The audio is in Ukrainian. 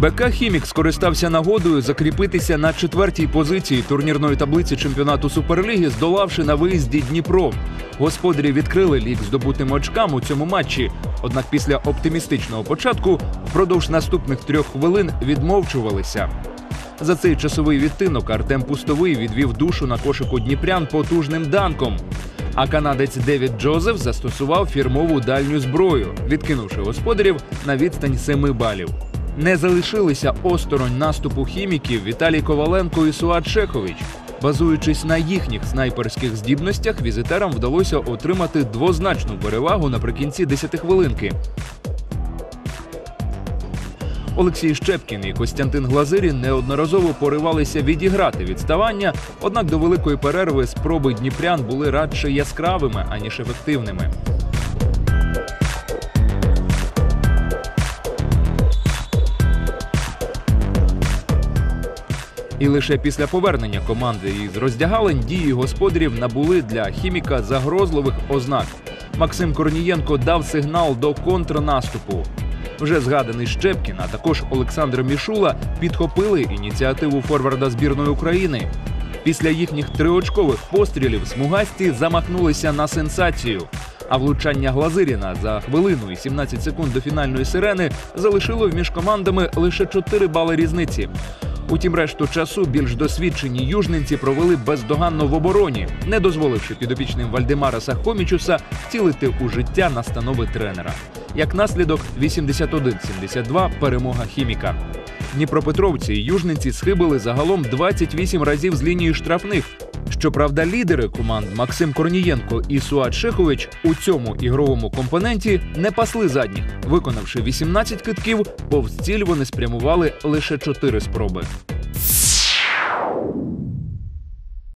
БК Хімік скористався нагодою закріпитися на четвертій позиції турнірної таблиці чемпіонату Суперліги, здолавши на виїзді Дніпро. Господарі відкрили лік здобутим очкам у цьому матчі. Однак після оптимістичного початку впродовж наступних трьох хвилин відмовчувалися. За цей часовий відтинок Артем Пустовий відвів душу на кошику Дніпрян потужним данком. А канадець Девід Джозеф застосував фірмову дальню зброю, відкинувши господарів на відстань 7 балів. Не залишилися осторонь наступу хіміків Віталій Коваленко і Суат Шехович. Базуючись на їхніх снайперських здібностях, візитерам вдалося отримати двозначну перевагу наприкінці 10 хвилинки. Олексій Щепкін і Костянтин Глазирін неодноразово поривалися відіграти відставання, однак до великої перерви спроби дніпрян були радше яскравими, аніж ефективними. І лише після повернення команди із роздягалень дії господарів набули для хіміка загрозливих ознак. Максим Корнієнко дав сигнал до контрнаступу. Вже згаданий Щепкін, а також Олександр Мішула підхопили ініціативу форварда збірної України. Після їхніх триочкових пострілів смугасті замахнулися на сенсацію. А влучання Глазиріна за хвилину і 17 секунд до фінальної сирени залишило між командами лише 4 бали різниці. Утім, решту часу більш досвідчені южненці провели бездоганно в обороні, не дозволивши підопічним Вальдемара Сахомічуса втілити у життя настанови тренера. Як наслідок, 81-72 перемога хіміка. Дніпропетровці і южниці схибили загалом 28 разів з лінії штрафних. Щоправда, лідери команд Максим Корнієнко і Суат Шихович у цьому ігровому компоненті не пасли задніх, виконавши 18 китків, повз ціль вони спрямували лише 4 спроби.